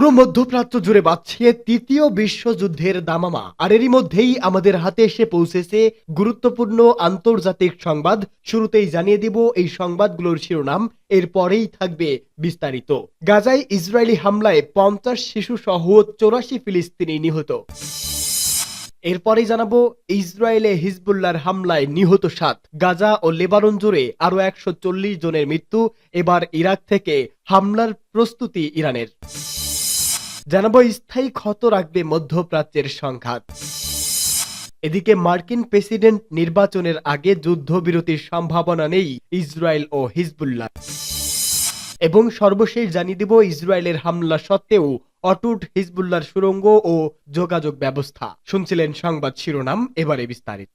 পুরো মধ্যপ্রাচ্য জুড়ে বাড়ছে তৃতীয় বিশ্বযুদ্ধের দামামা। আর এরই মধ্যেই আমাদের হাতে এসে পৌঁছেছে গুরুত্বপূর্ণ আন্তর্জাতিক সংবাদ। শুরুতেই জানিয়ে দিব এই সংবাদগুলোর শিরোনাম, এরপরেই থাকবে বিস্তারিত। গাজায় ইসরায়েলি হামলায় পঞ্চাশ শিশু সহ চৌরাশি ফিলিস্তিনি নিহত। এরপরেই জানাব ইসরায়েলে হিজবুল্লাহর হামলায় নিহত সাত। গাজা ও লেবানন জুড়ে আরও একশো চল্লিশ জনের মৃত্যু। এবার ইরাক থেকে হামলার প্রস্তুতি ইরানের। জানাব স্থায়ী ক্ষত রাখবে মধ্যপ্রাচ্যের সংঘাত। এদিকে মার্কিন প্রেসিডেন্ট নির্বাচনের আগে যুদ্ধবিরতির সম্ভাবনা নেই ইসরায়েল ও হিজবুল্লাহ। এবং সর্বশেষ জানিয়ে দিব ইসরায়েলের হামলা সত্ত্বেও অটুট হিজবুল্লাহর সুরঙ্গ ও যোগাযোগ ব্যবস্থা। শুনছিলেন সংবাদ শিরোনাম, এবারে বিস্তারিত।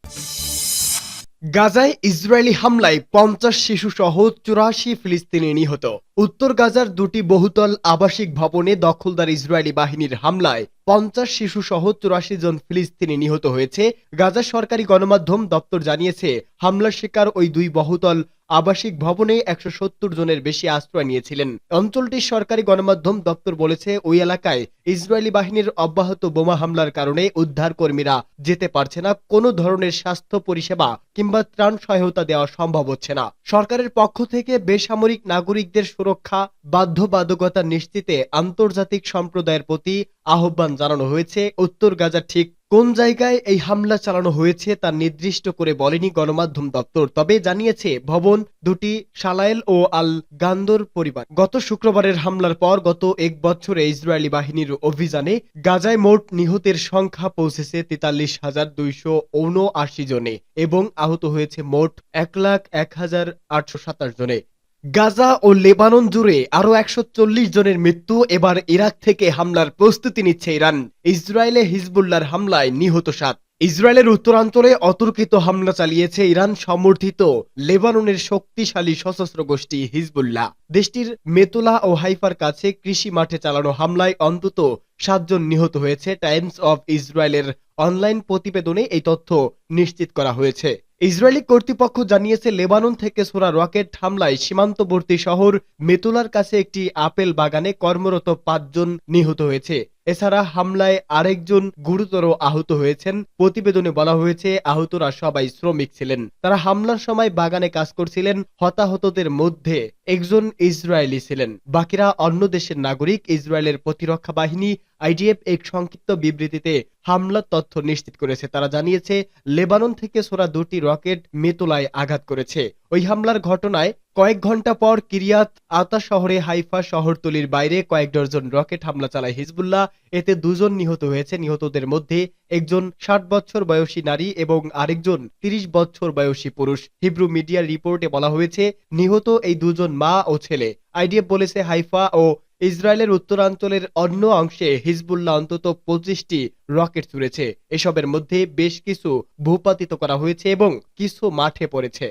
গাজায় ইসরায়েলি হামলায় পঞ্চাশ শিশু সহ চুরাশি ফিলিস্তিনি নিহত। উত্তর গাজার দুটি বহুতল আবাসিক ভবনে দখলদার ইসরায়েলি বাহিনীর হামলায় পঞ্চাশ শিশু সহ চুরাশি জন ফিলিস্তিনি নিহত হয়েছে। গাজা সরকারি গণমাধ্যম দপ্তর জানিয়েছে, হামলার শিকার ওই দুই বহুতল আবাসিক ভবনে একশো সত্তর জনের বেশি আশ্রয় নিয়েছিলেন। অঞ্চলটির সরকারি গণমাধ্যম দপ্তর বলেছে, ওই এলাকায় ইসরায়েলি বাহিনীর অব্যাহত বোমা হামলার কারণে উদ্ধার কর্মীরা যেতে পারছে না। কোনো ধরনের স্বাস্থ্য পরিষেবা কিংবা ত্রাণ সহায়তা দেওয়া সম্ভব হচ্ছে না। সরকারের পক্ষ থেকে বেসামরিক নাগরিকদের সুরক্ষা, বাধ্যবাধকতা নিশ্চিতে আন্তর্জাতিক সম্প্রদায়ের প্রতি আহ্বান জানানো হয়েছে। উত্তর গাজার ঠিক কোন জায়গায় এই হামলা চালানো হয়েছে তা নির্দিষ্ট করে বলেনি গণমাধ্যম দপ্তর, তবে জানিয়েছে ভবন দুটি সালায়েল ও আল গান্দর পরিবার। গত শুক্রবারের হামলার পর গত এক বছরে ইসরায়েলি বাহিনীর অভিযানে গাজায় মোট নিহতের সংখ্যা পৌঁছেছে তেতাল্লিশ হাজার দুইশো উনআশি জনে এবং আহত হয়েছে মোট এক লাখ এক হাজার আটশো সাতাশ জনে। গাজা ও লেবানন জুড়ে আরও একশো চল্লিশ জনের মৃত্যু, এবার ইরাক থেকে হামলার প্রস্তুতি নিচ্ছে ইরান। ইসরায়েলে হিজবুল্লার হামলায় নিহত সাত। ইসরায়েলের উত্তরাঞ্চলে অতর্কিত হামলা চালিয়েছে ইরান সমর্থিত লেবাননের শক্তিশালী সশস্ত্র গোষ্ঠী হিজবুল্লাহ। দেশটির মেতুলা ও হাইফার কাছে কৃষি মাঠে চালানো হামলায় অন্তত সাতজন নিহত হয়েছে। টাইমস অব ইসরায়েলের অনলাইন প্রতিবেদনে এই তথ্য নিশ্চিত করা হয়েছে। ইসরায়েলি কর্তৃপক্ষ জানিয়েছে, লেবানন থেকে ছোড়া রকেট হামলায় সীমান্তবর্তী শহর মেতুলার কাছে একটি আপেল বাগানে কর্মরত পাঁচজন নিহত হয়েছে। এছাড়া হামলায় আরেকজন গুরুতর আহত হয়েছেন। প্রতিবেদনে বলা হয়েছে, আহতরা সবাই শ্রমিক ছিলেন। তারা হামলার সময় বাগানে কাজ করছিলেন, হতাহতদের মধ্যে একজন ইসরায়েলি ছিলেন। বাকিরা অন্য দেশের নাগরিক, ইসরায়েলের প্রতিরক্ষা বাহিনী, আইডিএফ এক সংক্ষিপ্ত বিবৃতিতে হামলার তথ্য নিশ্চিত করেছে। তারা জানিয়েছে, লেবানন থেকে ছোড়া দুটি রকেট মেতুলায় আঘাত করেছে। ওই হামলার ঘটনায় কয়েক ঘণ্টা পর কিরিয়াত আতা শহরে হাইফা শহরতলির বাইরে কয়েক ডজন রকেট হামলা চালায় হিজবুল্লাহ। এতে দুজন নিহত হয়েছে। নিহতদের মধ্যে একজন ষাট বছর বয়সী নারী এবং আরেকজন তিরিশ বছর বয়সী পুরুষ। হিব্রু মিডিয়ার রিপোর্টে বলা হয়েছে, নিহত এই দুজন মা ও ছেলে। আইডিএফ বলেছে, হাইফা ও ইসরায়েলের উত্তরাঞ্চলের অন্য অংশে হিজবুল্লাহ অন্তত পঁচিশটি রকেট ছুড়েছে এসবের মধ্যে বেশ কিছু ভূপাতিত করা হয়েছে এবং কিছু মাঠে পড়েছে।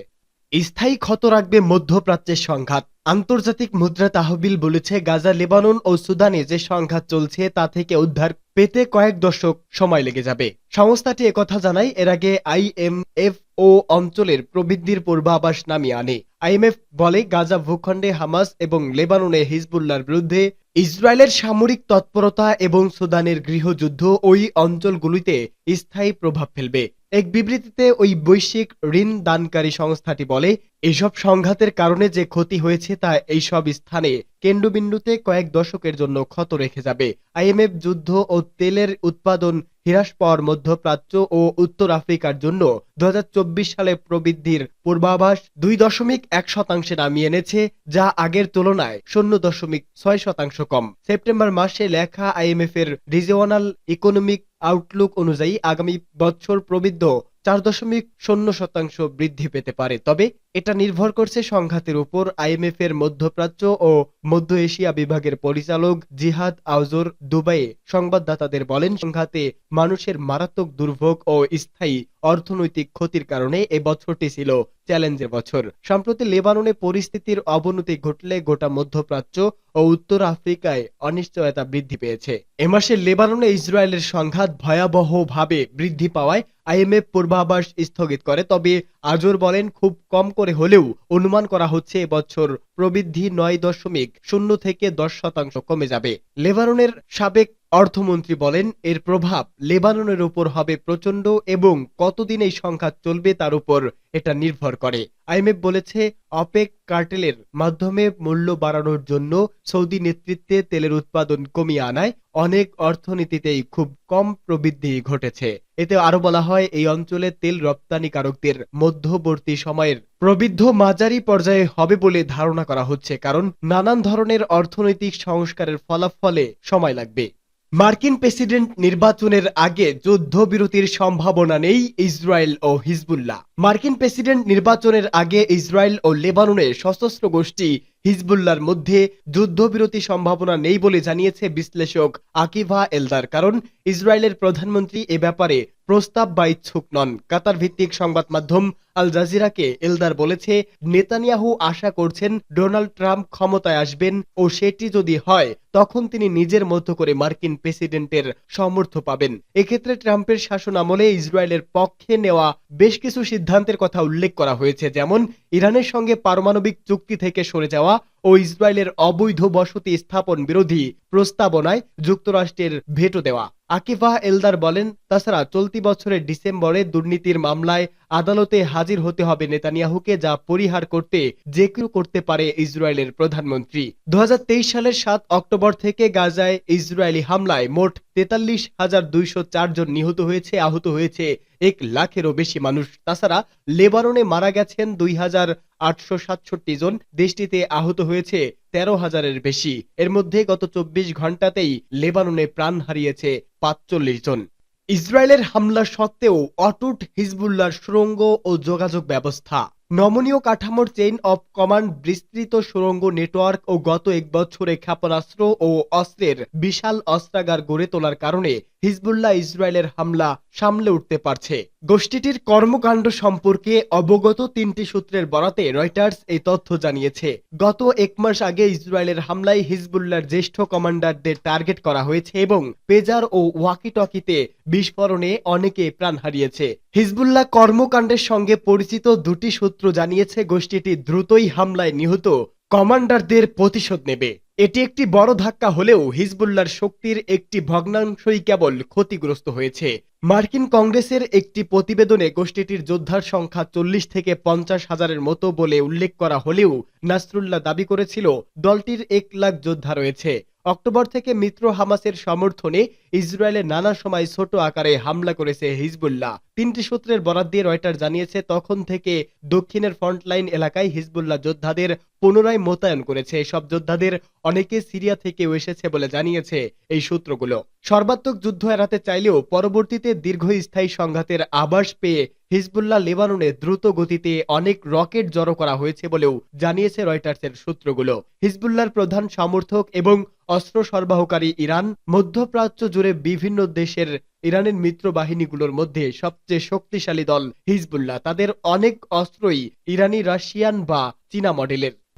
স্থায়ী ক্ষত রাখবে মধ্যপ্রাচ্যের সংঘাত। আন্তর্জাতিক মুদ্রা তহবিল বলেছে, গাজা, লেবানন ও সুদানে যে সংঘাত চলছে তা থেকে উদ্ধার পেতে কয়েক দশক সময় লেগে যাবে। সংস্থাটি একথা জানায়, এর আগে আইএমএফ ও অঞ্চলের প্রবৃদ্ধির পূর্বাভাস নামিয়ে আনে। আইএমএফ বলে, গাজা ভূখণ্ডে হামাস এবং লেবাননে হিজবুল্লার বিরুদ্ধে ইসরায়েলের সামরিক তৎপরতা এবং সুদানের গৃহযুদ্ধ ওই অঞ্চলগুলিতে স্থায়ী প্রভাব ফেলবে। এক বিবৃতিতে ওই বৈশ্বিক ঋণ দানকারী সংস্থাটি বলে, এসব সংঘাতের কারণে যে ক্ষতি হয়েছে তা এইসব স্থানে কেন্দ্রবিন্দুতে কয়েক দশকের জন্য ক্ষত রেখে যাবে। আইএমএফ যুদ্ধ ও তেলের উৎপাদন হ্রাস পাওয়ার মধ্যপ্রাচ্য ও উত্তর আফ্রিকার জন্য দু হাজার চব্বিশ সালে প্রবৃদ্ধির পূর্বাভাস দুই দশমিক এক শতাংশে নামিয়ে এনেছে, যা আগের তুলনায় শূন্য দশমিক ছয় শতাংশ কম। সেপ্টেম্বর মাসে লেখা আইএমএফ এর রিজিওনাল ইকোনমিক আউটলুক অনুযায়ী আগামী বছর প্রবৃদ্ধ চার দশমিক শূন্য শতাংশ বৃদ্ধি পেতে পারে। তবে এটা নির্ভর করছে সংঘাতের উপর। আইএমএফ এর মধ্যপ্রাচ্য ও মধ্য এশিয়া বিভাগের পরিচালক জিহাদ আউজোর দুবাইয়ে সংবাদদাতাদের বলেন, সংঘাতে মানুষের মারাত্মক দুর্ভোগ ও স্থায়ী অর্থনৈতিক ক্ষতির কারণে এ বছরটি ছিল চ্যালেঞ্জের বছর। সম্প্রতি লেবাননে পরিস্থিতির অবনতি ঘটলে গোটা মধ্যপ্রাচ্য ও উত্তর আফ্রিকায় অনিশ্চয়তা বৃদ্ধি পেয়েছে। এ মাসে লেবাননে ইসরায়েলের সংঘাত ভয়াবহভাবে বৃদ্ধি পাওয়ায় আইএমএফ পূর্বাভাস স্থগিত করে, তবে আজর বলেন, খুব কম করে হলেও অনুমান করা হচ্ছে এবছর প্রবৃদ্ধি নয় দশমিক শূন্য থেকে দশ শতাংশ কমে যাবে। লেবাননের সাবেক অর্থমন্ত্রী বলেন, এর প্রভাব লেবাননের উপর হবে প্রচণ্ড এবং কতদিন এই সংঘাত চলবে তার উপর এটা নির্ভর করে। আইএমএফ বলেছে, অপেক কার্টেলের মাধ্যমে মূল্য বাড়ানোর জন্য সৌদি নেতৃত্বে তেলের উৎপাদন কমিয়ে আনায় অনেক অর্থনীতিতেই খুব কম প্রবৃদ্ধি ঘটেছে। এতে আরও বলা হয়, এই অঞ্চলে তেল রপ্তানিকারকদের মধ্যবর্তী সময়ের প্রবৃদ্ধ মাঝারি পর্যায়ে হবে বলে ধারণা করা হচ্ছে, কারণ নানান ধরনের অর্থনৈতিক সংস্কারের ফলাফলে সময় লাগবে। মার্কিন প্রেসিডেন্ট নির্বাচনের আগে যুদ্ধবিরতির সম্ভাবনা নেই ইসরায়েল ও হিজবুল্লাহ। মার্কিন প্রেসিডেন্ট নির্বাচনের আগে ইসরায়েল ও লেবাননের সশস্ত্র গোষ্ঠী হিজবুল্লার মধ্যে যুদ্ধবিরতি সম্ভাবনা নেই বলে জানিয়েছে বিশ্লেষক আকিভা এলদার। কারণ ইসরায়েলের প্রধানমন্ত্রী এ ব্যাপারে প্রস্তাব বা ইচ্ছুক নন। কাতার ভিত্তিক সংবাদ মাধ্যম আল জাজিরাকে এলদার বলেছে, নেতানিয়াহু আশা করছেন ডোনাল্ড ট্রাম্প ক্ষমতায় আসবেন ও সেটি যদি হয়, তখন তিনি নিজের মতো করে মার্কিন প্রেসিডেন্টের সমর্থ পাবেন। এক্ষেত্রে ট্রাম্পের শাসন আমলে ইসরায়েলের পক্ষে নেওয়া বেশ কিছু সিদ্ধান্তের কথা উল্লেখ করা হয়েছে, যেমন, ইরানের সঙ্গে পারমাণবিক চুক্তি থেকে সরে যাওয়া ও ইসরায়েলের অবৈধ বসতি স্থাপন বিরোধী প্রস্তাবনায় যুক্তরাষ্ট্রের ভেটো দেওয়া। আকিফা এলদার বলেন, তাছাড়া চলতি বছরের ডিসেম্বরে দুর্নীতির মামলায় আদালতে হাজির হতে হবে নেতানিয়াহুকে, যা পরিহার করতে যে কেউ করতে পারে ইসরায়েলের প্রধানমন্ত্রী। দু হাজার তেইশ সালের সাত অক্টোবর থেকে গাজায় ইসরায়েলি হামলায় মোট তেতাল্লিশ হাজার দুইশো জন নিহত হয়েছে, আহত হয়েছে এক লাখেরও বেশি মানুষ। তাছাড়া লেবাননে মারা গেছেন দুই হাজার আটশো সাতষট্টি জন, দেশটিতে আহত হয়েছে তেরো হাজারের বেশি। এর মধ্যে গত চব্বিশ ঘন্টাতেই লেবাননে প্রাণ হারিয়েছে পাঁচচল্লিশ জন। ইসরায়েলের হামলা সত্ত্বেও অটুট হিজবুল্লার সুরঙ্গ ও যোগাযোগ ব্যবস্থা। নমনীয় কাঠামোর চেইন অব কমান্ড বিস্তৃত সুরঙ্গ নেটওয়ার্ক ও গত এক বছরে ক্ষেপণাস্ত্র ও অস্ত্রের বিশাল অস্ত্রাগার গড়ে তোলার কারণে হিজবুল্লাহ ইসরায়েলের হামলা সামলে উঠতে পারছে। গোষ্ঠীটির কর্মকাণ্ড সম্পর্কে অবগত তিনটি সূত্রের বরাতে রয়টার্স এই তথ্য জানিয়েছে। গত এক মাস আগে ইসরায়েলের হামলায় হিজবুল্লাহর জ্যেষ্ঠ কমান্ডারদের টার্গেট করা হয়েছে এবং পেজার ও ওয়াকিটকিতে বিস্ফোরণে অনেকে প্রাণ হারিয়েছে। হিজবুল্লাহ কর্মকাণ্ডের সঙ্গে পরিচিত দুটি সূত্র জানিয়েছে, গোষ্ঠীটি দ্রুতই হামলায় নিহত কমান্ডারদের প্রতিশোধ নেবে। এটি একটি বড় ধাক্কা হলেও হিজবুল্লার শক্তির একটি ভগ্নাংশই কেবল ক্ষতিগ্রস্ত হয়েছে। মার্কিন কংগ্রেসের একটি প্রতিবেদনে গোষ্ঠীটির যোদ্ধার সংখ্যা চল্লিশ থেকে পঞ্চাশ হাজারের মতো বলে উল্লেখ করা হলেও নাসরুল্লাহ দাবি করেছিল, দলটির এক লাখ যোদ্ধা রয়েছে। অক্টোবর থেকে মিত্র হামাসের সমর্থনে ইসরায়েলে নানা সময় ছোট আকারে হামলা করেছে হিজবুল্লাহ। তিনটি সূত্রের বরাদ দিয়ে রয়টার জানিয়েছে, তখন থেকে দক্ষিণের ফ্রন্টলাইন এলাকায় হিজবুল্লাহ যোদ্ধাদের পুনরায় মোতায়েন করেছে। এসব যোদ্ধাদের অনেকে সিরিয়া থেকেও এসেছে বলে জানিয়েছে এই সূত্রগুলো। সর্বাত্মক যুদ্ধ এড়াতে চাইলেও পরবর্তীতে দীর্ঘস্থায়ী সংঘাতের আভাস পেয়ে হিজবুল্লাহ লেবাননে দ্রুত গতিতে অনেক রকেট জড়ো করা হয়েছে বলেও জানিয়েছে রয়টার্সের সূত্রগুলো। হিজবুল্লাহর প্রধান সমর্থক এবং অস্ত্র সরবরাহকারী ইরান মধ্যপ্রাচ্য জুড়ে বিভিন্ন দেশের ইরানের মিত্র বাহিনীগুলোর মধ্যে সবচেয়ে শক্তিশালী দল হিজবুল্লাহ। তাদের অনেক অস্ত্রই ইরানি, রাশিয়ান বা চীনা মডেলের